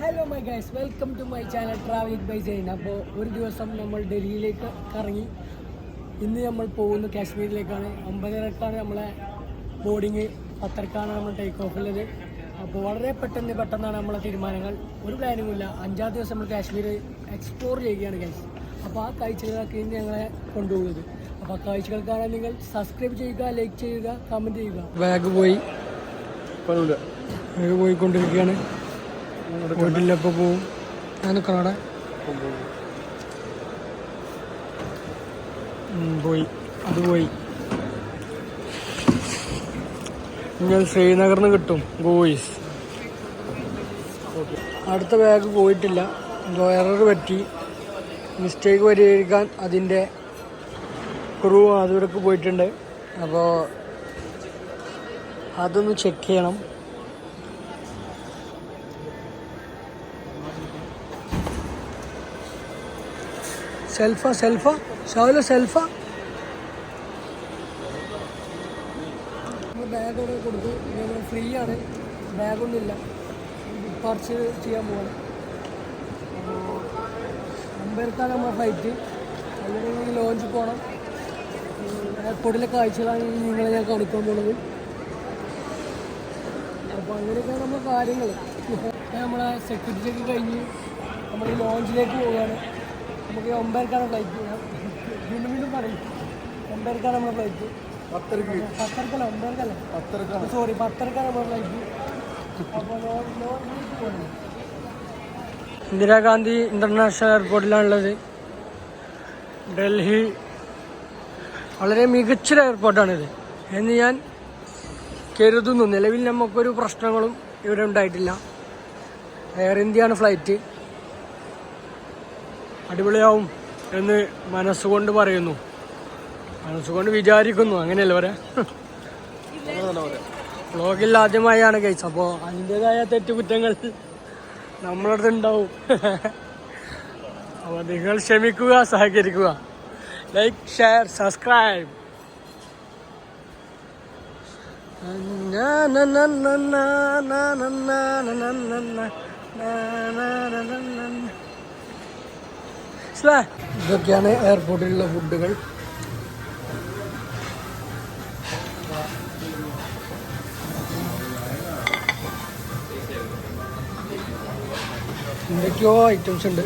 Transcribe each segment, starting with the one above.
Hello my guys welcome to my channel travelling by Jain അപ്പോൾ ഒരു ദിവസം നമ്മൾ ഡൽഹിയിലേക്ക് കറങ്ങി. ഇന്ന് നമ്മൾ പോകുന്നു കാശ്മീരിലേക്കാണ്. ഒമ്പതരട്ടാണ് നമ്മളെ ബോർഡിങ് പത്തരക്കാണ് നമ്മൾ ടേക്ക് ഓഫ് ഉള്ളത്. അപ്പോൾ വളരെ പെട്ടെന്ന് പെട്ടെന്നാണ് നമ്മളെ തീരുമാനങ്ങൾ. ഒരു പ്ലാനിങ്ങും ഇല്ല. അഞ്ചാം ദിവസം നമ്മൾ കാശ്മീർ എക്സ്പ്ലോർ ചെയ്യുകയാണ് ഗൈസ് അപ്പോൾ ആ കാഴ്ചകളൊക്കെ ഇന്ന് ഞങ്ങളെ കൊണ്ടുപോകുന്നത്. അപ്പോൾ ആ കാഴ്ചകൾ കാണാൻ നിങ്ങൾ സബ്സ്ക്രൈബ് ചെയ്യുക ലൈക്ക് ചെയ്യുക കമന്റ് ചെയ്യുക. ബാഗ് പോയി. ബാഗ് പോയിക്കൊണ്ടിരിക്കുകയാണ്. വീട്ടിലപ്പോൾ പോവും. ഞാൻ നിൽക്കണം അവിടെ പോയി. അത് പോയി. ഞാൻ ശ്രീനഗറിന് കിട്ടും ഗോയിസ് അടുത്ത ബാഗ് പോയിട്ടില്ല. എറർ പറ്റി. മിസ്റ്റേക്ക് പരിഹരിക്കാൻ അതിന്റെ ക്രൂ അതുവരക്ക് പോയിട്ടുണ്ട്. അപ്പോൾ അതൊന്ന് ചെക്ക് ചെയ്യണം. സെൽഫ സെൽഫ ഷാവില സെൽഫ. ബാഗ് ഇവിടെ കൊടുത്തു. ഫ്രീ ആണ്. ബാഗൊന്നുമില്ല ഡിപ്പാർച്ചർ ചെയ്യാൻ പോകണം അമ്പരത്താണ് നമ്മുടെ ഫ്ലൈറ്റ് അല്ലെങ്കിൽ ലോഞ്ച് പോകണം എയർപോർട്ടിലെ കാഴ്ചകളാണ് നിങ്ങളെ ഞാൻ കാണിക്കാൻ പോകുന്നത് അപ്പോൾ അങ്ങനെയൊക്കെയാണ് നമ്മുടെ കാര്യങ്ങൾ നമ്മളെ സെക്യൂരിറ്റി ഒക്കെ കഴിഞ്ഞ് നമ്മൾ ലോഞ്ചിലേക്ക് പോവുകയാണ്. നമുക്ക് ഒമ്പതരക്കാണ് ഫ്ലൈറ്റ് വീണ്ടും വീണ്ടും പറയും. ഒമ്പതരക്കാണ് നമ്മുടെ ഫ്ലൈറ്റ് പത്തരക്ക് പത്തരക്കല്ല ഒമ്പതരക്കല്ല പത്തരക്കാണ്. സോറി പത്തരക്കാണ് നമ്മുടെ ഫ്ലൈറ്റ് അപ്പോൾ ഇന്ദിരാഗാന്ധി ഇന്റർനാഷണൽ എയർപോർട്ടിലാണുള്ളത്. ഡൽഹി വളരെ മികച്ചൊരു എയർപോർട്ടാണിത്. എന്ന് ഞാൻ കരുതുന്നു. നിലവിൽ നമുക്കൊരു പ്രശ്നങ്ങളും ഇവിടെ ഉണ്ടായിട്ടില്ല. എയർ ഇന്ത്യയാണ് ഫ്ലൈറ്റ് അടിപൊളിയാവും എന്ന് മനസ്സുകൊണ്ട് പറയുന്നു മനസ്സുകൊണ്ട് വിചാരിക്കുന്നു അങ്ങനെയല്ല വരെ വ്ളോഗിൽ ആദ്യമായാണ് കഴിച്ചത് അപ്പോൾ അതിന്റെതായ തെറ്റുകുറ്റങ്ങൾ നമ്മളടുത്ത് ഉണ്ടാവും അപ്പോൾ നിങ്ങൾ ക്ഷമിക്കുക സഹകരിക്കുക ലൈക്ക് ഷെയർ സബ്സ്ക്രൈബ് ഇതൊക്കെയാണ് എയർപോർട്ടിലുള്ള ഫുഡുകൾ. എന്തൊക്കെയോ ഐറ്റംസ് ഉണ്ട്.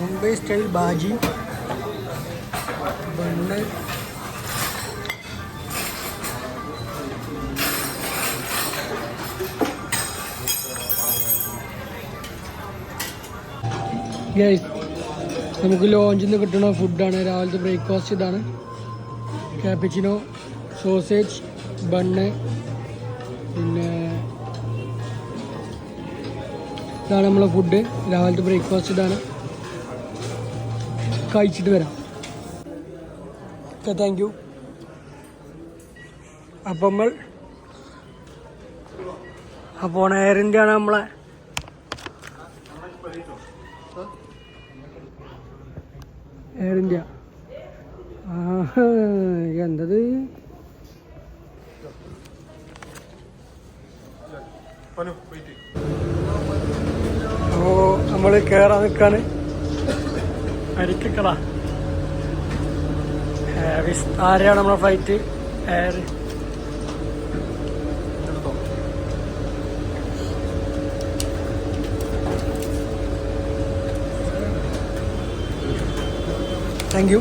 Mumbai style bhaji bun Guys, നമുക്ക് ലോഞ്ചിൽ നിന്ന് കിട്ടുന്ന ഫുഡാണ് രാവിലത്തെ ബ്രേക്ക്ഫാസ്റ്റ് ഇതാണ്. ക്യാപ്പിച്ചിനോ സോസേജ് ബണ്ണ് പിന്നെ ഇതാണ് നമ്മളെ ഫുഡ് രാവിലത്തെ ബ്രേക്ക്ഫാസ്റ്റ് ഇതാണ്. കഴിച്ചിട്ട് വരാം. ഓക്കെ താങ്ക് യു അപ്പം നമ്മൾ അപ്പോൾ എയർ ഇന്ത്യയാണ് നമ്മളെ എയർ ഇന്ത്യ എന്തത്? അപ്പോൾ നമ്മൾ കയറാൻ നിൽക്കാണ് അരിക്കക്കട വിസ്താരയാണ് നമ്മളെ ഫ്ലൈറ്റ് എയർ താങ്ക് യു.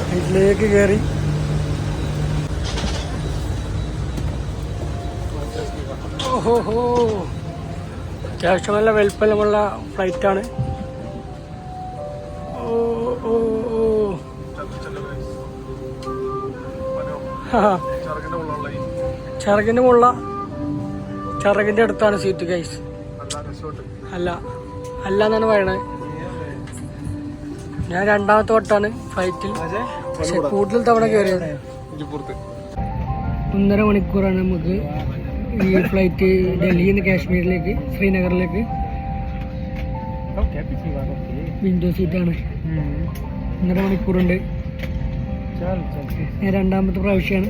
ഫ്ലൈറ്റിലേക്ക് കയറി. ഓഹോ അത്യാവശ്യം നല്ല വലിപ്പമുള്ള ഫ്ലൈറ്റാണ്. ഓ ഓ ഓ. ഹാ. മുള്ള ചിറകിന്റെ അടുത്താണ് സീറ്റ് ഗൈസ് അല്ല. അല്ല എന്നാണ് പറയണത് ഞാൻ രണ്ടാമത്തെ വട്ടാണ് ഫ്ലൈറ്റിൽ പക്ഷെ കൂടുതൽ തവണ കയറിയത് ഒന്നര മണിക്കൂറാണ് നമുക്ക് ഈ ഫ്ലൈറ്റ് ഡൽഹിയിൽ നിന്ന് കാശ്മീരിലേക്ക് ശ്രീനഗറിലേക്ക്. വിൻഡോ സീറ്റാണ് ഒന്നര മണിക്കൂറുണ്ട്. ഞാൻ രണ്ടാമത്തെ പ്രാവശ്യമാണ്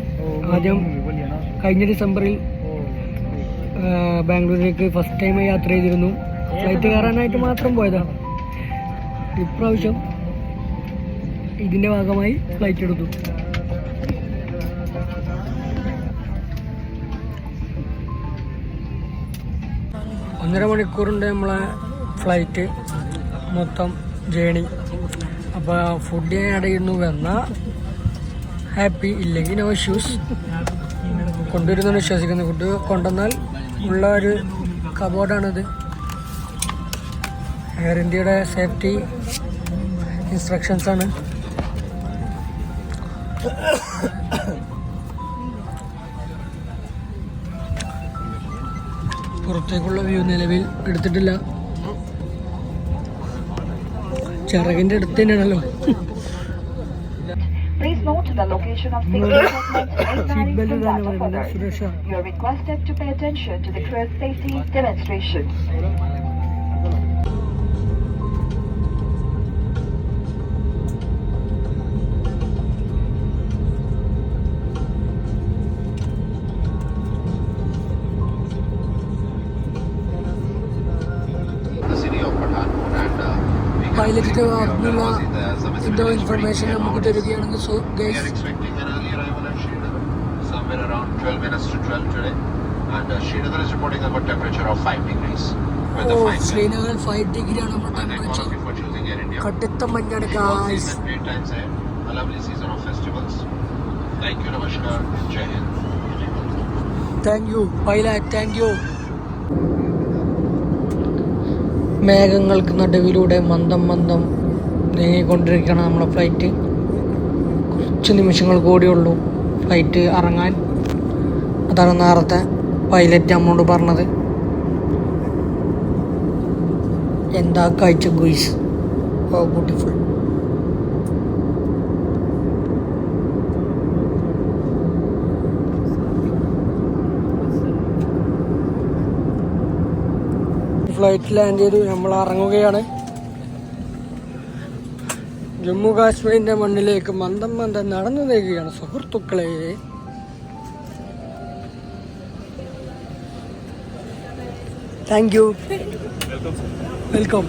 ആദ്യം കഴിഞ്ഞ ഡിസംബറിൽ ബാംഗ്ലൂരിലേക്ക് ഫസ്റ്റ് ടൈം യാത്ര ചെയ്തിരുന്നു. ഫ്ലൈറ്റ് കയറാനായിട്ട് മാത്രം പോയതാണ് ഇപ്രാവശ്യം ഇതിന്റെ ഭാഗമായി ഫ്ലൈറ്റ് എടുത്തു. ഒന്നര മണിക്കൂറുണ്ട് നമ്മളെ ഫ്ലൈറ്റ് മൊത്തം ജേണി. അപ്പോൾ ഫുഡ് അടയുന്നു വന്ന ഹാപ്പി ഇല്ലെങ്കിൽ നോ ഇഷ്യൂസ് കൊണ്ടുവരുന്നു വിശ്വസിക്കുന്നു ഫുഡ് കൊണ്ടുവന്നാൽ ഉള്ള ഒരു കബോർഡാണിത് എയർ ഇന്ത്യയുടെ സേഫ്റ്റി ഇൻസ്ട്രക്ഷൻസ് ആണ് പുറത്തേക്കുള്ള വ്യൂ നിലവിൽ എടുത്തിട്ടില്ല ചിറകിന്റെ അടുത്ത് തന്നെയാണല്ലോ Please note the location of നമ്മൾ equipment from that of others. You are requested to pay attention to the cruise safety demonstrations. Related ആയിട്ടുള്ള എന്തോ ഇൻഫർമേഷൻ നമുക്ക് തരികയാണെന്ന് so guys Srinagar five degree ആണ് നമ്മുടെ ടെമ്പറേച്ചർ കടുത്ത മഞ്ഞാണ് guys thank you pilot thank you മേഘങ്ങൾക്ക് നടുവിലൂടെ മന്ദം മന്ദം നീങ്ങിക്കൊണ്ടിരിക്കുകയാണ് നമ്മുടെ flight കുറച്ച് നിമിഷങ്ങൾ കൂടിയുള്ളൂ ഫ്ലൈറ്റ് ഇറങ്ങാൻ. അതാണ് നേരത്തെ പൈലറ്റ് നമ്മളോട് പറഞ്ഞത്. എന്താ കാഴ്ച guys? Oh beautiful flight land ചെയ്തു നമ്മൾ ഇറങ്ങുകയാണ്. ജമ്മു കാശ്മീരിന്റെ മണ്ണിലേക്ക് മന്ദം മന്ദം നടന്നു നീക്കുകയാണ് സുഹൃത്തുക്കളെ. താങ്ക് യു വെൽക്കം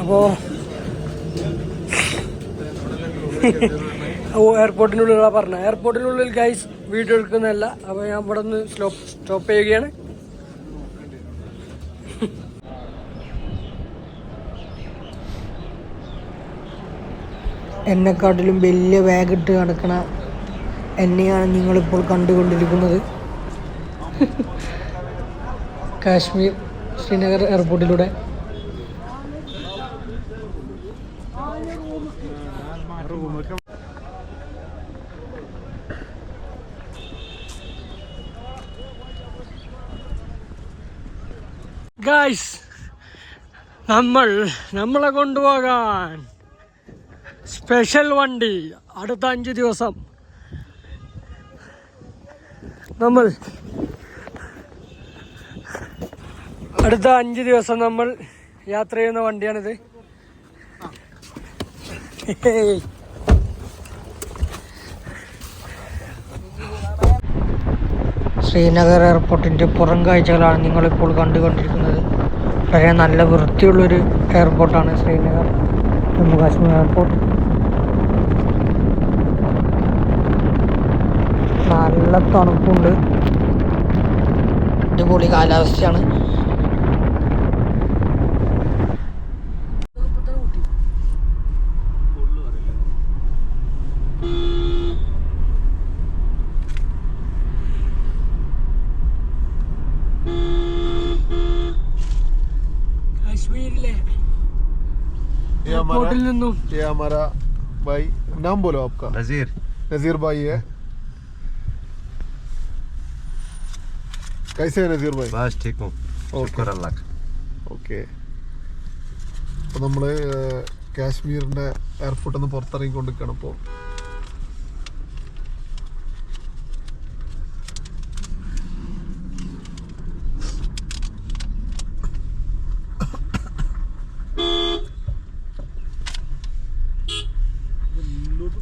അപ്പോ ഓ എയർപോർട്ടിനുള്ളിലാ പറഞ്ഞത് എയർപോർട്ടിനുള്ളിൽ ഗൈസ് വീഡിയോ എടുക്കുന്നതല്ല. അപ്പോൾ ഞാൻ ഇവിടെ നിന്ന് സ്റ്റോപ്പ് സ്റ്റോപ്പ് ചെയ്യുകയാണ്. എന്നെക്കാട്ടിലും വലിയ ബാഗ് ഇട്ട് കിടക്കണ എന്നെയാണ് നിങ്ങളിപ്പോൾ കണ്ടുകൊണ്ടിരിക്കുന്നത്. കാശ്മീർ ശ്രീനഗർ എയർപോർട്ടിലൂടെ ഗായ്സ് നമ്മൾ നമ്മളെ കൊണ്ടുപോകാൻ സ്പെഷ്യൽ വണ്ടി അടുത്ത അഞ്ച് ദിവസം. നമ്മൾ അടുത്ത അഞ്ച് ദിവസം നമ്മൾ യാത്ര ചെയ്യുന്ന വണ്ടിയാണിത്. ശ്രീനഗർ എയർപോർട്ടിന്റെ പുറം കാഴ്ചകളാണ് നിങ്ങളിപ്പോൾ കണ്ടുകൊണ്ടിരിക്കുന്നത്. വളരെ നല്ല വൃത്തിയുള്ളൊരു എയർപോർട്ടാണ് ശ്രീനഗർ. ജമ്മു കാശ്മീർ എയർപോർട്ട്. നല്ല തണുപ്പുണ്ട്. അടിപൊളി കാലാവസ്ഥയാണ്. ये എയർപോർട്ടിൽ हमारा നിന്നും ये हमारा भाई नाम बोलो आपका Nazir. नजीर भाई है कैसे है नजीर भाई बस ठीक हूँ ഓക്കെ अल्लाह ഓക്കെ അപ്പോൾ നമ്മൾ കാശ്മീരിൻ്റെ എയർപോർട്ടിൽ നിന്ന് പുറത്തിറങ്ങിക്കൊണ്ടിരിക്കുകയാണ് ഇപ്പോൾ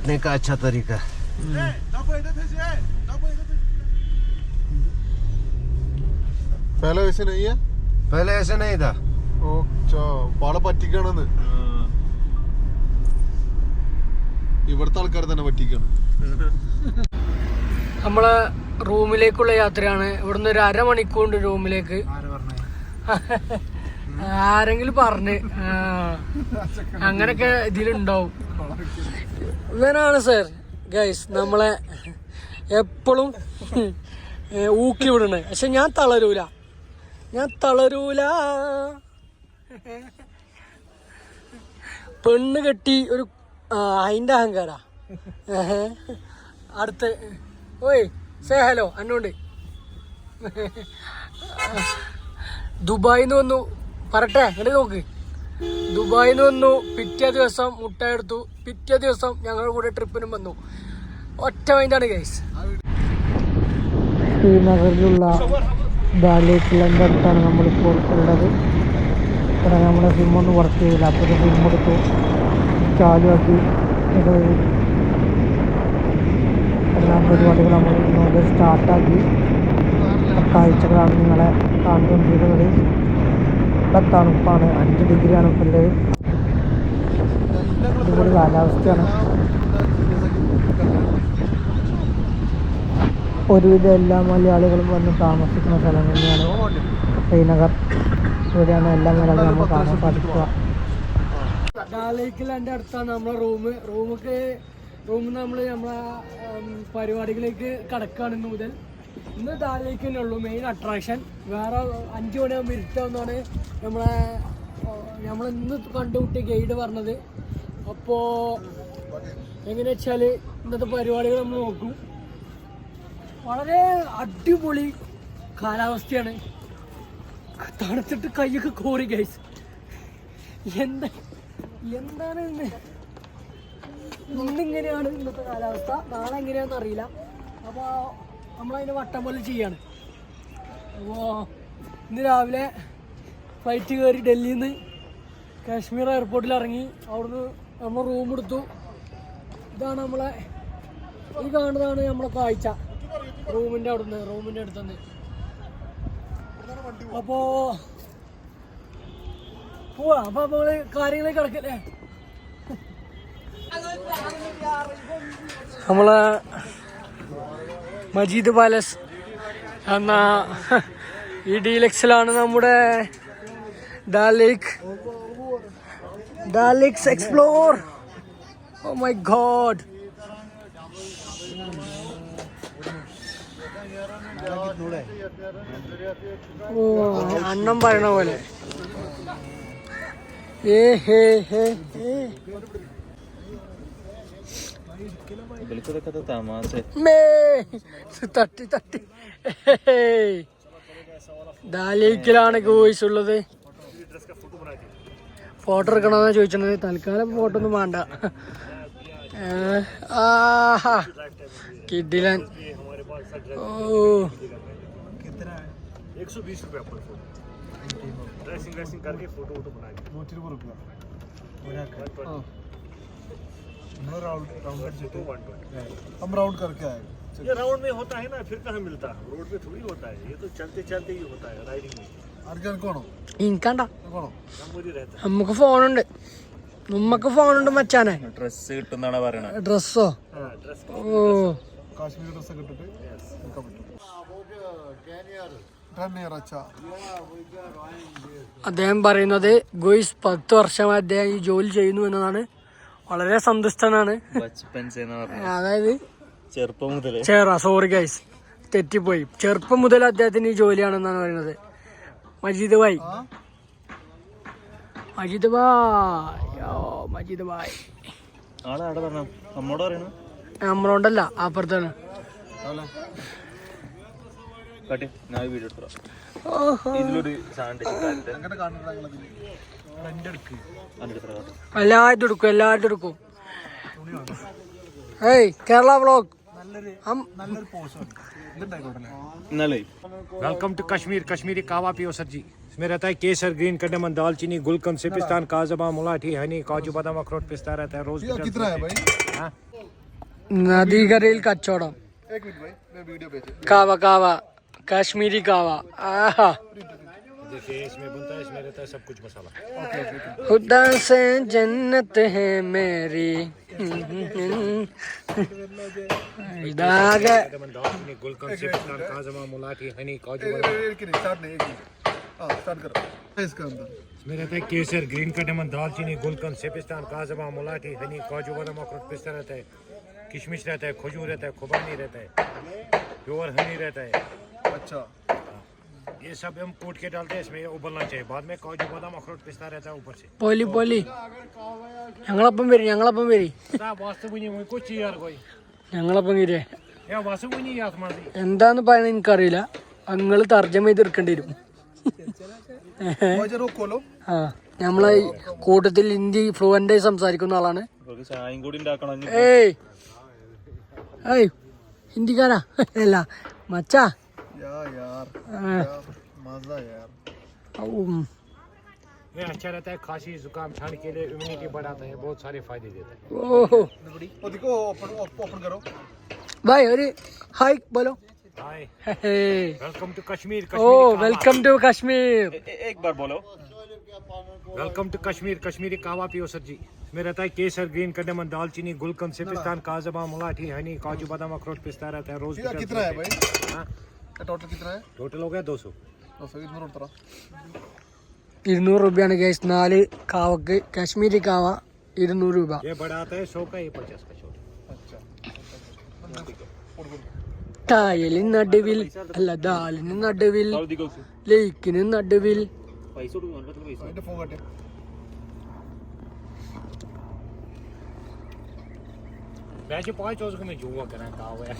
लूटने का अच्छा तरीका പല പൈസ നെയ്യ पहले ऐसे नहीं था ഓ ചോ പാളെ പറ്റിക്കാണെന്ന് ഇവിടുത്തെ ആൾക്കാർ തന്നെ പറ്റിക്കാണ് നമ്മളെ റൂമിലേക്കുള്ള യാത്രയാണ് ഇവിടുന്ന് ഒരു അരമണിക്കൂറുണ്ട് റൂമിലേക്ക് ആരെങ്കിലും പറഞ്ഞ്. അങ്ങനൊക്കെ ഇതിലുണ്ടാവും. ഇവനാണ് സർ. ഗൈസ് നമ്മളെ എപ്പോഴും ഊക്കി വിടണേ പക്ഷെ ഞാൻ തളരൂല. ഞാൻ തളരൂല. പെണ്ണ് കെട്ടി ഒരു അതിന്റെ അഹങ്കാരാ. അടുത്ത് ഓയ് സേ ഹലോ അന്നോണ്ട്. ദുബായിന്ന് വന്നു പറട്ടെ ഇങ്ങോട്ട് നോക്ക്. ദുബായിന്ന് വന്നു പിറ്റേ ദിവസം മുട്ട എടുത്തു. പിറ്റേ ദിവസം ഞങ്ങളുടെ കൂടെ ട്രിപ്പിനും വന്നു. ഒറ്റ മൈൻഡാണ് ഗൈസ് ശ്രീനഗറിലുള്ള ബാലേക്കിലന്റെ അടുത്താണ് നമ്മളിപ്പോൾ ഉള്ളത്. ഇവിടെ നമ്മുടെ സിമ്മൊന്നും വർക്ക് ചെയ്തില്ല. അപ്പോൾ സിം എടുത്തു. ചാലുവാക്കി എല്ലാം പരിപാടികൾ നമ്മൾ സ്റ്റാർട്ടാക്കി കാഴ്ചകളാണ് നിങ്ങളെ കാണിക്കൊണ്ടിരിക്കുന്നത് ഇവിടെ തണുപ്പാണ് അഞ്ച് ഡിഗ്രിയാണ് ഇപ്പോൾ ഉള്ളത്. അടിപൊളി കാലാവസ്ഥയാണ്. ഒരുവിധം എല്ലാ മലയാളികളും വന്ന് താമസിക്കുന്ന സ്ഥലം തന്നെയാണ് ശ്രീനഗർ. ഇവിടെയാണ് എല്ലാ മലയാളികളും നമ്മൾ കാണാൻ സാധിക്കുക. എന്റെ അടുത്താണ് നമ്മളെ റൂം. റൂമൊക്കെ റൂമിൽ നമ്മൾ നമ്മളെ പരിപാടികളിലേക്ക് കടക്കുകയാണ് മുതൽ. ഇന്ന് താലേക്ക് തന്നെ ഉള്ളൂ മെയിൻ അട്രാക്ഷൻ വേറെ അഞ്ച് മണിയാകുമ്പോൾ ഇരുട്ടാവുന്നതാണ് നമ്മളെ നമ്മൾ ഇന്ന് ഗൈഡ് പറഞ്ഞത്. അപ്പോൾ എങ്ങനെ വെച്ചാൽ ഇന്നത്തെ പരിപാടികൾ നമ്മൾ നോക്കും. വളരെ അടിപൊളി കാലാവസ്ഥയാണ്. തണുത്തിട്ട് കയ്യൊക്കെ കോറി ഗൈസ് എന്താ എന്താണ് ഇന്ന്? ഇന്നിങ്ങനെയാണ് ഇന്നത്തെ കാലാവസ്ഥ. നാളെ എങ്ങനെയാണെന്ന് അറിയില്ല. അപ്പോൾ നമ്മളതിന്റെ വട്ടം പോലെ ചെയ്യാണ്. അപ്പോൾ ഇന്ന് രാവിലെ ഫ്ലൈറ്റ് കയറി ഡൽഹിയിൽ നിന്ന് കാശ്മീർ എയർപോർട്ടിൽ ഇറങ്ങി. അവിടുന്ന് നമ്മൾ റൂം എടുത്തു. ഇതാണ് നമ്മളെ ഈ കാണുന്നതാണ് നമ്മളെ കാഴ്ച. റൂമിന്റെ അവിടുന്ന് റൂമിന്റെ അടുത്തുനിന്ന്. അപ്പോ പോവാ. അപ്പൊ നമ്മൾ കാര്യങ്ങളെ കിടക്കല്ലേ നമ്മളെ മജീദ് പാലസ് എന്ന ഈ ഡീലക്സിലാണ് നമ്മുടെ ഡാലിക് ഡാലിക്സ് എക്സ്പ്ലോർ. ഓ മൈ ഗോഡ് അണ്ണം പറയണ പോലെ. ഏ ഹേ ഹേ ഹേ. മേ. തട്ടി തട്ടി. ഡാലേക്കിലാണ് ഗോയ്സ് ഉള്ളത് ഫോട്ടോ എടുക്കണമെന്നാ ചോദിച്ചത്. തൽക്കാലം ഫോട്ടോ ഒന്നും വേണ്ട. ആഹാ. കിഡിലൻ. ഓ. हम राउंड करके आए ये राउंड में होता है ना फिर कहाँ मिलता है रोड पे थोड़ी होता है ये तो चलते चलते ही होता है राइडिंग में ആർക്കും എനിക്കാണോ എനിക്കണ്ട എനിക്കാണോ नंबर रहता നമുക്ക് ഫോണുണ്ട് നമ്മക്ക് ഫോണുണ്ട് മച്ചാനെ ഡ്രസ്സ് കിട്ടുന്നാണ് പറയണത് ഡ്രസ്സോ है ड्रेस ഓ കാശ്മീർ ഡ്രസ് ഒക്കെ ഇട്ടിട്ട് നിൽക്കാൻ പറ്റും ടെൻ ഇയർ അച്ഛാ അദ്ദേഹം പറയുന്നത് ഗോയ്സ് പത്ത് വർഷമായി അദ്ദേഹം ഈ ജോലി ചെയ്യുന്നു എന്നതാണ് വളരെ സന്തുഷ്ടനാണ്. അതായത് ചെറുപ്പം മുതൽ ചേറാ സോറി ഗൈസ് തെറ്റിപ്പോയി. ചെറുപ്പം മുതൽ അദ്ദേഹത്തിന് ഈ ജോലിയാണെന്നാണ് പറയുന്നത്. മജീദ് ഭായ്. മജീദ് ഭായ്. മജീദ് ഭായ്. നമ്മളോണ്ടല്ല അപ്പുറത്താണ്. ഓഹോ. ഇതിലൊരു സാധനം അങ്ങനെ കാണുന്നത് എല്ലാവരും എടുക്കും എല്ലാവരും എടുക്കും ഏയ് കേരള വ്ളോഗ് നല്ലൊരു നല്ലൊരു പോസ്റ്റ് ഇതുണ്ടായിക്കോട്ടെ ഇന്നലെ वेलकम टू कश्मीर कश्मीरी कावा पियो सर जी इसमें रहता है केसर ग्रीन कदमन दालचीनी गुलकंद सिपिस्तान काजबा मुलाठी हनी काजू बादाम अखरोट पिस्ता रहता है रोज कितना है भाई നദീകരയിൽ കച്ചവടം एक मिनट भाई मैं वीडियो भेज കാവ കാവ കാശ്മീരി കാവ ആഹാ खुदा से जन्नत है मेरी। रहता तो है केसर ग्रीन कटमन दालचीनी काजमा मुलाठी हनी काजू पिस्ता रहता है। किशमिश रहता है खजूर रहता है खुबानी रहता है। प्योर हनी रहता है। अच्छा। ये सब हम कूट के डालते हैं इसमें ये उबलना चाहिए बाद में काजू बादाम अखरोट पिस्ता रहता है ऊपर से പോലി പോലി ഞങ്ങളപ്പം വരി ഞങ്ങളപ്പം വരി साहब वास्तव में नहीं कुछ यार कोई ഞങ്ങളപ്പം വരി या वास्तव में नहीं याद मार दी എന്താന്ന് പറയുന്നത് എനിക്കറിയില്ല നിങ്ങൾ തർജ്ജമ ചെയ്ത് എടുക്കേണ്ടി വരും मुझे रोक खोलो ആ നമ്മളെ ഈ കൂട്ടത്തിൽ ഹിന്ദി ഫ്ലുവൻ്റ് ആയി സംസാരിക്കുന്ന ആളാണ് ചായയും കൂടി ഉണ്ടാക്കണം ഏയ് ഏയ് ഹിന്ദിക്കാരാ അല്ല മച്ചാ ये eh. अच्छा रहता है खांसी जुकाम ठंड के लिए इम्यूनिटी बढ़ाता है बहुत सारे फ़ायदे देता है। ओह। देखो ओपन ओपन करो। भाई अरे हाय बोलो। Hi. Welcome to Kashmir oh welcome to Kashmir एक बार बोलो। वेलकम टू कश्मीर कश्मीरी कावा पियो सर जी। इसमें रहता है केसर ग्रीन कदमन दालचीनी गुलकंद सिपिस्तान काजबा मुलाठी हनी काजू बादाम अखरोट पिस्ता रहता है रोज कितना है भाई? हाँ? हाँ टोटल कितना है टोटल हो गया दो सौ दो सौ इधर उतरा ഇരുന്നൂറ് രൂപയാണ് കേസ് നാല് കാവക്ക് കാശ്മീരി കാവ ഇരുന്നൂറ് രൂപ ये बड़ा आता है सौ का ये पचास का छोटा കായലിന് നടുവിൽ അല്ല ദാലിന് നടുവിൽ ലേക്കിന് നടുവിൽ പൈസ കൊടുക്കും പൈസ അതിന്റെ ഫോൺ കാട്ടെ वैसे पाँच सौ में जुआ करा कावा है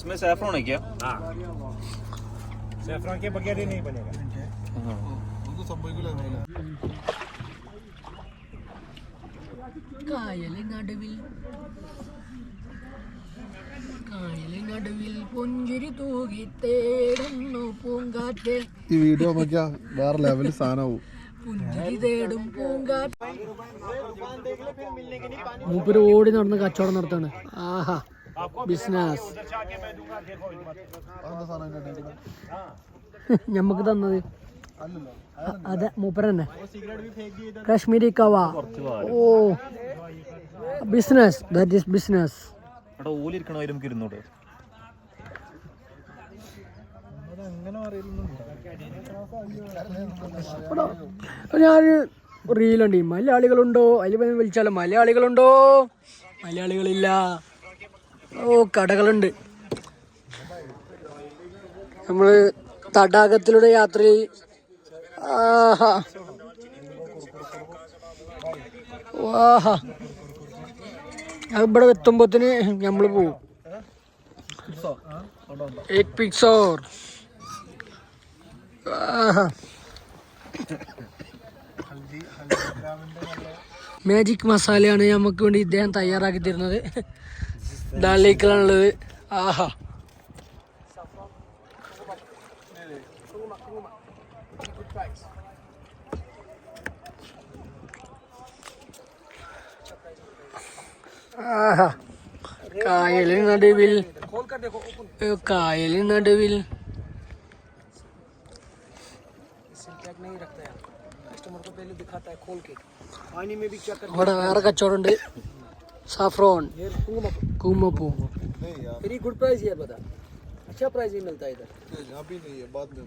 इसमें सैफरन है क्या हाँ सेफ्रॉन के बगैर ही नहीं बनेगा ഒന്നും സംഭവിക്കില്ല കായലിന് നടുവിൽ കായലിന് നടുവിൽ പുഞ്ചിരി തൂകി തേടുന്നു പൂങ്കാറ്റ് ഈ വീഡിയോ നോക്കിയാ വേറെ ലെവലിൽ സാധനമാവും പുഞ്ചിരി തേടും പൂങ്കാറ്റ് മൂപ്പര് ഓടി നടന്ന് കച്ചവടം നടത്താണ് ആഹാ ബിസിനസ്? ഞമ്മക്ക് തന്നത്. അതെ മൂപ്പര തന്നെ Kashmiri kahwa. Oh. Business that is business ഞാനൊരു റീലുണ്ട് മലയാളികളുണ്ടോ? അതിൽ വിളിച്ചാലോ? മലയാളികളുണ്ടോ? മലയാളികളില്ല. ഓ കടകളുണ്ട്. നമ്മൾ തടാകത്തിലൂടെ യാത്രയിൽ ചെയ് ഇവിടെ എത്തുമ്പോത്തിന് നമ്മൾ പോവും. പിക്സോർ മാജിക് മസാലയാണ് നമുക്ക് വേണ്ടി ഇദ്ദേഹം തയ്യാറാക്കി തരുന്നത്. ദാലേക്കിലാണുള്ളത് ആഹാ ആഹാ കായലിന് നടുവിൽ ഏ, കായലിന് നടുവിൽ ഇവിടെ വേറെ കച്ചവടമുണ്ട് saffron. कुमपू वेरी गुड प्राइस यार। बता। अच्छा प्राइस ही मिलता है इधर। अभी नहीं है बाद में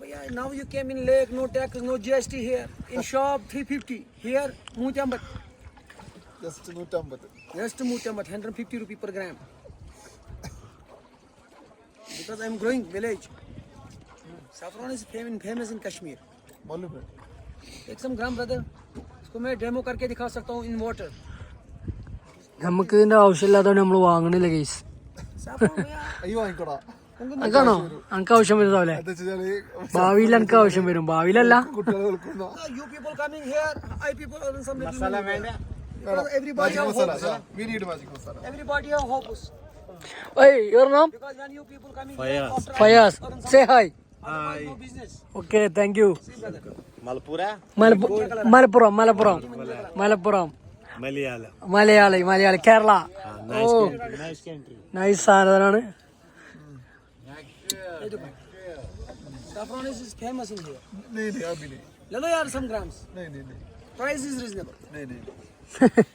भैया now you came in lake no tax no GST here in shop 350 here मुचंबत just मुचंबत जस्ट मुचंबत 150 rupee per gram because I am growing village village. Is fame in famous in Kashmir मालूम है. एक सम ग्राम ब्रदर इसको मैं demo करके दिखा सकता हूँ इन वाटर നമുക്ക് ഇതിന്റെ ആവശ്യമില്ലാത്തതാണ് നമ്മൾ വാങ്ങണില്ല കേസ് അനക്കാണോ? അനക്ക് ആവശ്യം വരുന്നാവല്ലേ ഭാവിയിൽ എനിക്ക് ആവശ്യം വരും. ഭാവിയിലല്ല. You Malappuram Malappuram Malappuram Malappuram Malayali. Malayali Kerala. Oh. Nice സാധനമാണ്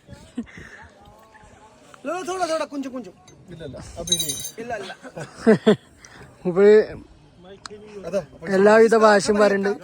എല്ലാവിധ ഭാഷയും പറയുന്നുണ്ട്.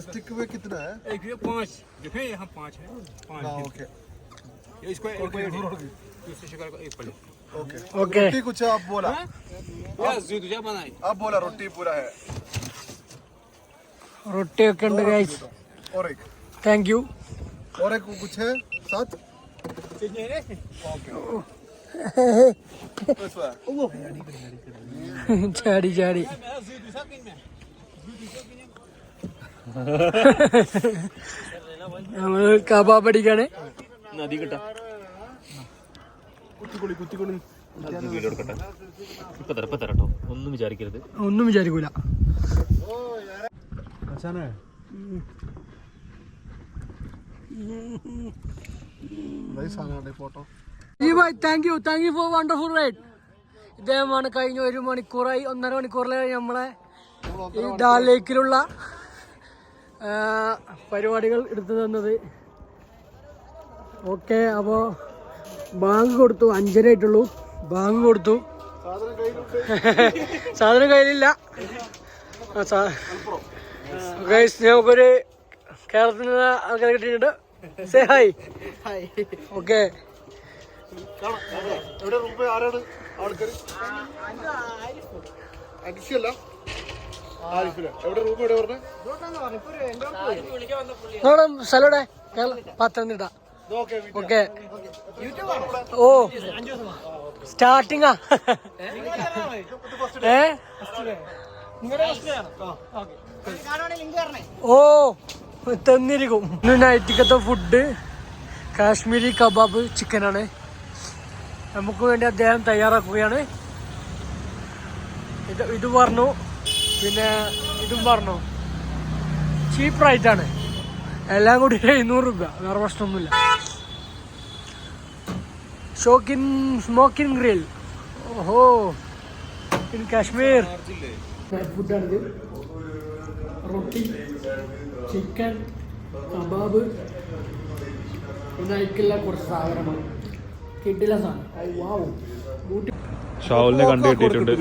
स्टिक में कितना है? एक पाँच। देखिए यहाँ पाँच है। पाँच हाँ, ओके। इसको एक प्लेट। ओके। okay. रोटी कुछ आप बोला। आप बोला रोटी पूरा है। रोटी कंड गाइस और एक थैंक यू और एक। कुछ है साथ ओके। झाड़ी झाड़ी നമ്മൾ കബാബ് അടിക്കാണ് കുത്തിക്കൊളി കുത്തിക്കൊളി ഇപ്പൊ തരാട്ടോ ഒന്നും വിചാരിക്കരുത്. ഒന്നും വിചാരിക്കൂല. Thank you thank you for wonderful ride ഇദ്ദേഹമാണ് കഴിഞ്ഞ ഒരു മണിക്കൂറായി ഒന്നര മണിക്കൂറിലായി നമ്മളെ ഈ ഡാൽ ലേക്കിലുള്ള പരിപാടികൾ എടുത്തു തന്നത്. ഓക്കെ അപ്പോൾ ബാങ്ക് കൊടുത്തു അഞ്ചര ആയിട്ടുള്ളൂ. ബാങ്ക് കൊടുത്തു. സാധനം കയ്യിലില്ല. നമുക്കൊരു കേരളത്തിൽ നിന്ന് ആൾക്കാരെ കിട്ടിയിട്ടുണ്ട്. Say hi okay. ആരാണ് ആൾക്കാർ അരിശല്ല സ്ഥലോടെ പത്തനംതിട്ട. ഓക്കെ. ഓ. സ്റ്റാർട്ടിങ്ങാ? ഏ? ഓ. തന്നിരിക്കും. ഇന്ന് നൈറ്റിക്കത്തെ ഫുഡ് കാശ്മീരി കബാബ് ചിക്കനാണ്. നമുക്ക് വേണ്ടി അദ്ദേഹം തയ്യാറാക്കുകയാണ്. ഇത് ഇത് പറഞ്ഞു. പിന്നെ ഇതും പറഞ്ഞു. ചീപ്പ് റൈറ്റാണ് എല്ലാം കൂടി എഴുന്നൂറ് രൂപ. വേറെ പ്രശ്നമൊന്നുമില്ല. ഷോക്കിൻ സ്മോക്കിൻ ഗ്രിൽ ഓഹോ. ഇൻ കാശ്മീർ ഫുഡാണിത് റൊട്ടി ചിക്കൻ കബാബ്. പിന്നെ അതിക്കുള്ള കുറച്ച് സാധനങ്ങൾ. കിട്ടില്ല സാധനം. ഷാവുലിനെ കണ്ടു കിട്ടിയിട്ടുണ്ട്.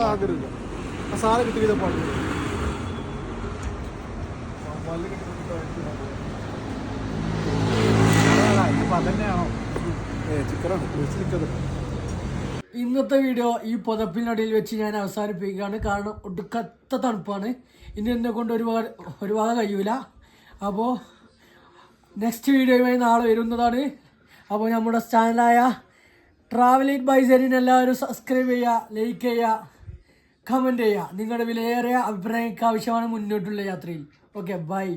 ആ ഇന്നത്തെ വീഡിയോ ഈ പുതപ്പിനടിയിൽ വെച്ച് ഞാൻ അവസാനിപ്പിക്കുകയാണ്. കാരണം ഒടുക്കത്ത തണുപ്പാണ്. ഇനി എന്നെ കൊണ്ട് ഒരുപാട് ഒരുപാട് കഴിയൂല. അപ്പോൾ നെക്സ്റ്റ് വീഡിയോയുമായി നാളെ വരുന്നതാണ്. അപ്പോൾ നമ്മുടെ ചാനലായ ട്രാവലിംഗ് ബൈസറിന് എല്ലാവരും സബ്സ്ക്രൈബ് ചെയ്യുക ലൈക്ക് ചെയ്യുക കമന്റ് ചെയ്യുക. നിങ്ങളുടെ വിലയേറിയ അഭിപ്രായങ്ങൾക്ക് ആവശ്യമാണ് മുന്നോട്ടുള്ള യാത്രയിൽ. Okay bye